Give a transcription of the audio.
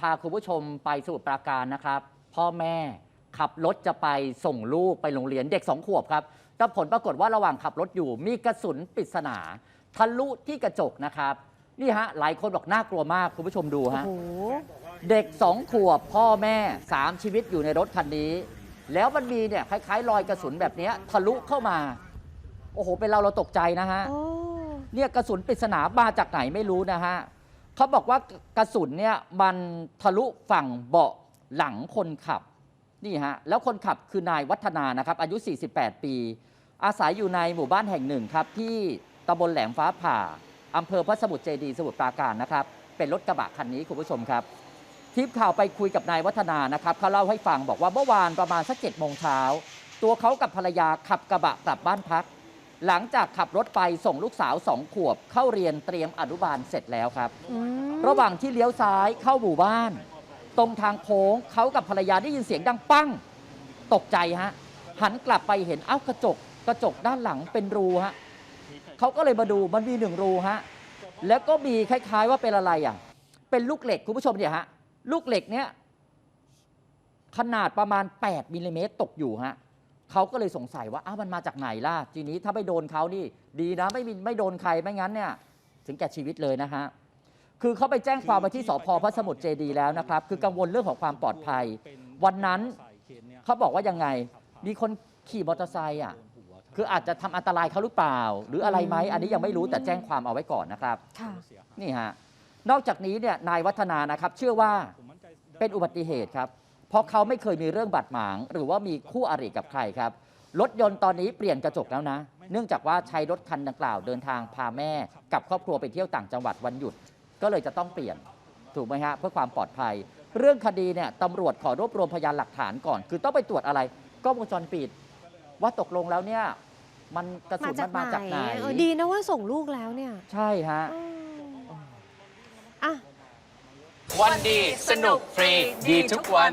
พาคุณผู้ชมไปสมุทรปราการนะครับ พ่อแม่ขับรถจะไปส่งลูกไปโรงเรียนเด็กสองขวบครับแต่ผลปรากฏว่าระหว่างขับรถอยู่ มีกระสุนปริศนาทะลุที่กระจกนะครับ นี่ฮะ หลายคนบอกน่ากลัวมากคุณผู้ชมดูโอ้ฮะโหเด็กสองขวบพ่อแม่สามชีวิตอยู่ในรถคันนี้ แล้วมันมีเนี่ยคล้ายๆ รอยกระสุนแบบเนี้ยทะลุเข้ามา โอ้โห เป็นเราเราตกใจนะฮะโอ้เนี่ยกระสุนปริศนามาจากไหนไม่รู้นะฮะ เขาบอกว่ากระสุนเนี่ยมันทะลุฝั่งเบาะหลังคนขับนี่ฮะแล้วคนขับคือนายวัฒนานะครับอายุ 48 ปี อาศัยอยู่ในหมู่บ้านแห่งหนึ่งครับ ที่ตำบลแหลมฟ้าผ่าอำเภอพระสมุทรเจดีสมุทรปราการนะครับ เป็นรถกระบะคันนี้คุณผู้ชมครับทีมข่าวไปคุยกับนายวัฒนานะครับเขาเล่าให้ฟังบอกว่าเมื่อวานประมาณสักเจ็ดโมงเช้าตัวเขากับภรรยาขับกระบะกลับบ้านพัก หลังจากขับรถไปส่งลูกสาวสองขวบ เข้าเรียนเตรียมอนุบาลเสร็จแล้วครับ อืมระหว่างที่เลี้ยวซ้ายเข้าหมู่บ้าน ตรงทางโค้งเขากับภรรยาได้ยินเสียงดังปั้ง ตกใจฮะ หันกลับไปเห็นเอ้ากระจก กระจกด้านหลังเป็นรูฮะเขาก็เลยมาดูมันมีหนึ่งรูฮะแล้วก็มีคล้าย ๆ ว่าเป็นอะไรอะ เป็นลูกเหล็กคุณผู้ชมเนี่ยฮะลูกเหล็กเนี้ยขนาดประมาณ 8มิลลิเมตรตกอยู่ฮะ เขาก็เลยสงสัยว่าอ้าวมันมาจากไหนล่ะ ทีนี้ถ้าไม่โดนเขานี่ ดีนะไม่มีไม่โดนใครไม่งั้นเนี่ยถึงแก่ชีวิตเลยนะฮะคือเขาไปแจ้งความไว้ที่สพพระสมุทรเจดีย์แล้วนะครับ คือกังวลเรื่องของความปลอดภัย วันนั้นเขาบอกว่ายังไง มีคนขี่มอเตอร์ไซค์อะคืออาจจะทำอันตรายเขาหรือเปล่า หรืออะไรไหมอันนี้ยังไม่รู้แต่แจ้งความเอาไว้ก่อนนะครับค่ะนี่ฮะนอกจากนี้เนี่ยนายวัฒนานะครับ เชื่อว่าเป็นอุบัติเหตุครับ เพราะเขาไม่เคยมีเรื่องบาดหมาง หรือว่ามีคู่อริกับใครครับ รถยนต์ตอนนี้เปลี่ยนกระจกแล้วนะ เนื่องจากว่าใช้รถคันดังกล่าวเดินทางพาแม่ กับครอบครัวไปเที่ยวต่างจังหวัดวันหยุด ก็เลยจะต้องเปลี่ยนถูกไหมฮะเพื่อความปลอดภัย เรื่องคดีเนี่ยตำรวจขอรวบรวมพยานหลักฐานก่อน คือต้องไปตรวจอะไรกล้องวงจรปิดว่าตกลงแล้วเนี่ยมันกระสุนมันมาจากไหนเออดีนะว่าส่งลูกแล้วเนี่ย ใช่ฮะเอออะ วันดีสนุกฟรีดีทุกวัน